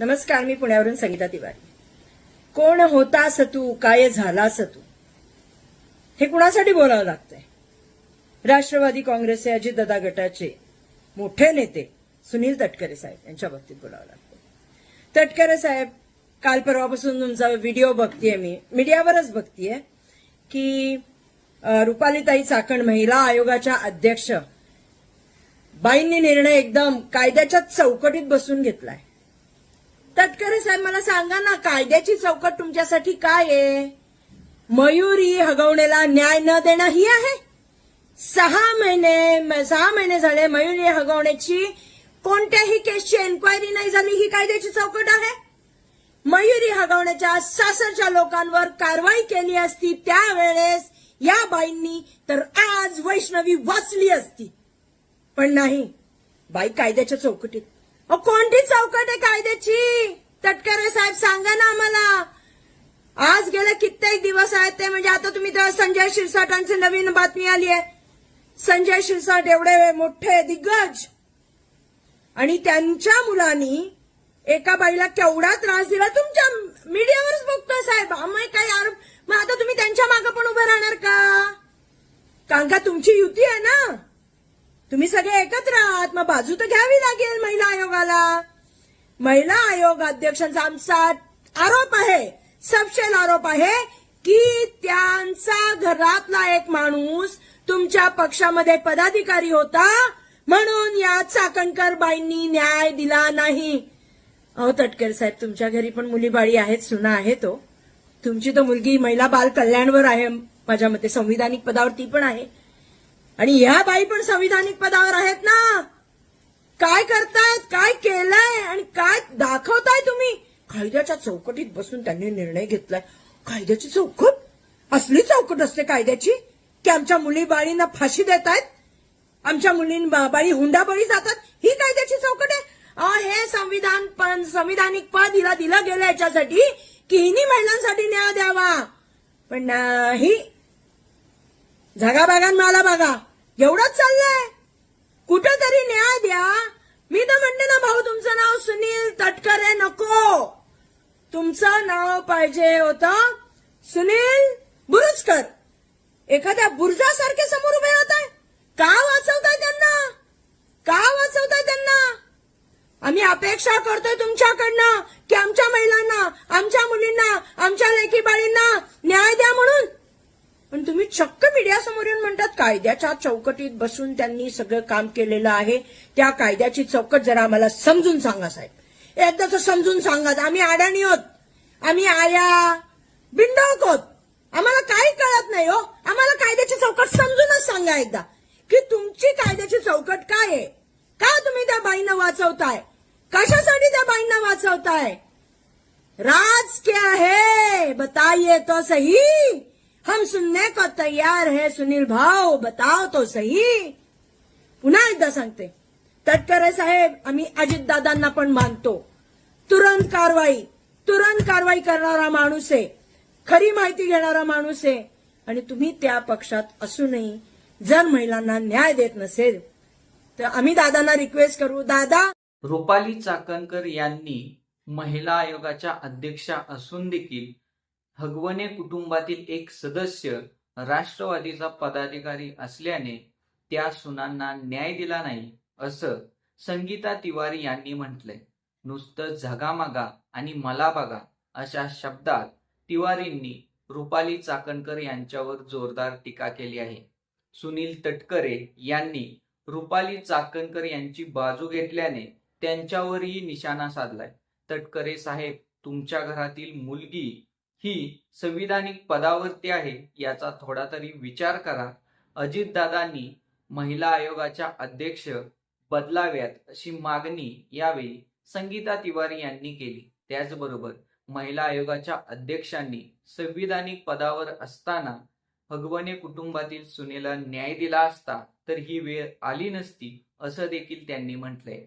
नमस्कार मी पुण्यावरून संगीता तिवारी. कोण होतास तू काय झालास तू हे कुणासाठी बोलावं लागतंय? राष्ट्रवादी काँग्रेसचे अजितदादा गटाचे मोठे नेते सुनील तटकरे साहेब यांच्या बाबतीत बोलावं लागतं तटकरे साहेब काल परवापासून तुमचा व्हिडिओ बघतीये मी. मीडियावरच बघतीये की रुपालीताई चाकण महिला आयोगाच्या अध्यक्ष बाईंनी निर्णय एकदम कायद्याच्या चौकटीत बसून घेतलाय. तटकरे साहेब मला सांगा ना कायद्याची चौकट तुमच्यासाठी काय आहे? मयुरी हगवणेला न्याय न देणं ही आहे? सहा महिने म- सहा महिने झाले मयुरी हगवण्याची कोणत्याही केसची एन्क्वायरी नाही झाली ही कायद्याची चौकट आहे? मयुरी हगवण्याच्या सासरच्या लोकांवर कारवाई केली असती त्यावेळेस या बाईंनी तर आज वैष्णवी वाचली असती. पण नाही बाई कायद्याच्या चौकटीत कोणती चौकट आहे कायद्याची? तटकरे साहेब सांगा ना आम्हाला. आज गेले कित्येक दिवस आहेत ते म्हणजे आता तुम्ही तर संजय शिरसाटांची नवीन बातमी आली आहे. संजय शिरसाट एवढे मोठे दिग्गज. आणि त्यांच्या मुलांनी एका बाईला केवढा त्रास दिला. तुमच्या मीडियावरच बघतोय साहेब. आम्ही काही यार मग आता तुम्ही त्यांच्या मागे पण उभं राहणार का? कारण का तुमची युती आहे ना? तुम्ही सगळे एकत्र आहात. मग बाजू तर घ्यावी लागेल महिला आला महिला आयोग अध्यक्षांचा आमचा आरोप आहे सबशेल आरोप आहे की त्यांचा घरातला एक माणूस तुमच्या पक्षामध्ये पदाधिकारी होता म्हणून या चाकणकर बाईंनी न्याय दिला नाही. अहो तटकर साहेब तुमच्या घरी पण मुली बाळी आहेत सुना आहे तो हो. तुमची तर मुलगी महिला बाल कल्याणवर आहे. माझ्या मते संविधानिक पदावर ती पण आहे. आणि ह्या बाई पण संविधानिक पदावर आहेत ना? काय करतायत? काय केलंय? आणि काय दाखवताय तुम्ही? कायद्याच्या चौकटीत बसून त्यांनी निर्णय घेतलाय. कायद्याची चौकट? असली चौकट असते कायद्याची? की आमच्या मुली बाळींना फाशी देत आहेत आमच्या मुलीं बाळी हुंडाबळी जातात? ही कायद्याची चौकट आहे. हे संविधान पण संविधानिक पद हिला दिलं गेलं याच्यासाठी की हिनी महिलांसाठी न्याय द्यावा. पण नाही झगाबागान मला बघा. एवढंच चाललंय. कुठंतरी न्याय द्या. मी तर म्हणते ना भाऊ तुमचं नाव सुनील तटकरे नको. तुमचं नाव पाहिजे होतं सुनील बुरुजकर. एखाद्या बुरजासारखे समोर उभे होत आहे. का वाचवताय त्यांना? का वाचवताय त्यांना? आम्ही अपेक्षा करतोय तुमच्याकडनं की आमच्या महिलांना आमच्या मुलींना आमच्या लेखी बाळींना न्याय द्या म्हणून पण तुम्ही चक्क मीडियासमोर येऊन म्हणतात कायद्याच्या चौकटीत बसून त्यांनी सगळं काम केलेलं आहे. त्या कायद्याची चौकट जरा आम्हाला समजून सांगा साहेब. एकदाच समजून सांगा आम्ही अडाणी आहोत. आम्ही आया बिंडोक आहोत. आम्हाला काही कळत नाही हो. आम्हाला कायद्याची चौकट समजूनच सांगा एकदा. की तुमची कायद्याची चौकट काय आहे? का तुम्ही त्या बाईंना वाचवताय? कशासाठी त्या बाईंना वाचवताय? राज क्या है बताइए तो सही. हम सुनने को तैयार है सुनील भाऊ बताओ तो सही। पुन्हा एकदा सांगते तटकरे साहेब आम्ही अजितदादांना पण मानतो. तुरंत कारवाई तुरंत कारवाई करणारा माणूस आहे. खरी माहिती घेणारा माणूस आहे. आणि तुम्ही त्या पक्षात असूनही जर महिलांना न्याय देत नसेल तर आम्ही दादांना रिक्वेस्ट करू. दादा! रुपाली चाकणकर यांनी महिला आयोगाच्या अध्यक्षा असून देखील हगवणे कुटुंबातील एक सदस्य राष्ट्रवादीचा पदाधिकारी असल्याने त्या सुनांना न्याय दिला नाही असं संगीता तिवारी यांनी म्हटलंय. नुसतं झगामागा आणि मला बघा अशा शब्दात तिवारींनी रुपाली चाकणकर यांच्यावर जोरदार टीका केली आहे. सुनील तटकरे यांनी रुपाली चाकणकर यांची बाजू घेतल्याने त्यांच्यावरही निशाणा साधलाय. तटकरे साहेब तुमच्या घरातील मुलगी ही संविधानिक पदावरती आहे याचा थोडा तरी विचार करा. अजितदादांनी महिला आयोगाच्या अध्यक्ष बदलाव्यात अशी मागणी यावेळी संगीता तिवारी यांनी केली. त्याचबरोबर महिला आयोगाच्या अध्यक्षांनी संविधानिक पदावर असताना भगवने कुटुंबातील सुनेला न्याय दिला असता तर ही वेळ आली नसती असं देखील त्यांनी म्हटलंय.